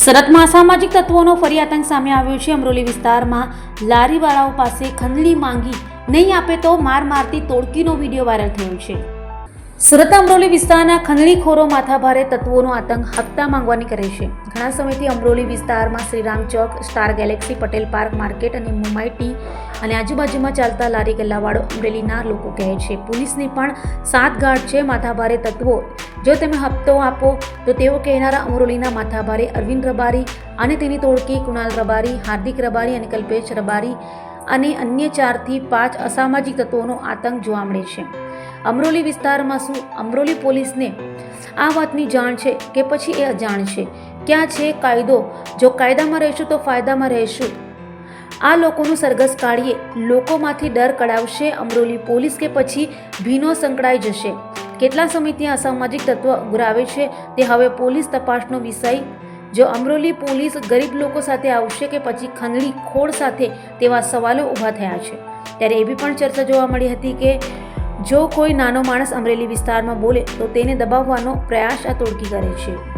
સુરતમાં અસામાજિક તત્વોનો ફરી આતંક સામે આવ્યો છે. અમરોલી વિસ્તારમાં લારીવાળાઓ પાસે ખંડણી માંગી નહીં આપે તો માર મારતી તોડકીનો વીડિયો વાયરલ થયો છે. સુરત અમરોલી વિસ્તારના ખંડણીખોરો માથાભારે તત્વોનો આતંક હપ્તા માંગવાની કરે છે. ઘણા સમયથી અમરોલી વિસ્તારમાં શ્રીરામ ચોક, star galaxy, Patel park, market અને મુંબઈ અને આજુબાજુમાં ચાલતા લારી ગલ્લાવાળો અમરેલીના લોકો કહે છે. પોલીસની પણ સાત ગાઢ છે માથાભારે તત્વો. જો તમે હપ્તો આપો, તો તેઓ કહેનારા અમરોલીના માથાભારે અરવિંદ રબારી અને તેની તોડકી, કુણાલ રબારી, હાર્દિક રબારી અને કલ્પેશ રબારી અને અન્ય ચારથી પાંચ અસામાજિક તત્વોનો આતંક જોવા મળે છે. અમરોલી વિસ્તારમાં શું? અમરોલી પોલીસને આ વાતની જાણ છે કે પછી એ અજાણ છે. ક્યાં છે કાયદો? જો કાયદામાં રહીશું તો ફાયદામાં રહીશું. આ લોકોનું સરઘસ કાઢીએ. લોકોમાંથી ડર કઢાવશે અમરોલી પોલીસ કે પછી ભીનો સંકળાઈ જશે. કેટલા સમયથી અસામાજિક તત્વ ઉઘરાવે છે તે હવે પોલીસ તપાસનો વિષય. જો અમરોલી પોલીસ ગરીબ લોકો સાથે આવશે કે પછી ખંડણી ખોળ સાથે તેવા સવાલો ઊભા થયા છે. ત્યારે એવી પણ ચર્ચા જોવા મળી હતી કે જો કોઈ નાનો માણસ અમરેલી વિસ્તારમાં બોલે તો તેને દબાવવાનો પ્રયાસ આ તોડકી કરે છે.